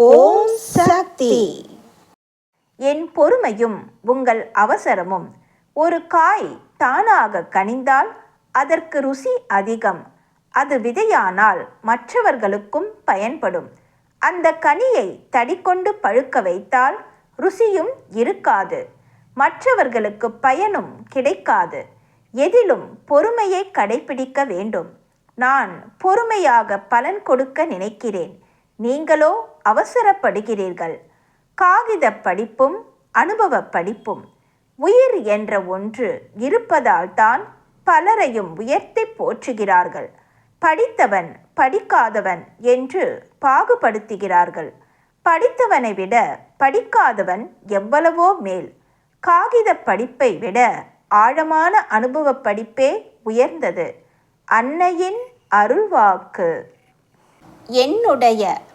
ஓம் சக்தி. என் பொறுமையும் உங்கள் அவசரமும் ஒரு காய் தானாக கனிந்தால் அதற்கு ருசி அதிகம். அது விதையானால் மற்றவர்களுக்கும் பயன்படும். அந்த கனியை தடிக்கொண்டு பழுக்க வைத்தால் ருசியும் இருக்காது. மற்றவர்களுக்கு பயனும் கிடைக்காது. எதிலும் பொறுமையை கடைபிடிக்க வேண்டும். நான் பொறுமையாக பலன் கொடுக்க நினைக்கிறேன். நீங்களோ அவசரப்படுகிறீர்கள். காகித படிப்பும் அனுபவ படிப்பும் உயிர் என்ற ஒன்று இருப்பதால்தான் பலரையும் உயர்த்தி போற்றுகிறார்கள். படித்தவன் படிக்காதவன் என்று பாகுபடுத்துகிறார்கள். படித்தவனை விட படிக்காதவன் எவ்வளவோ மேல். காகித படிப்பை விட ஆழமான அனுபவ படிப்பே உயர்ந்தது. அன்னையின் அருள்வாக்கு. என்னுடைய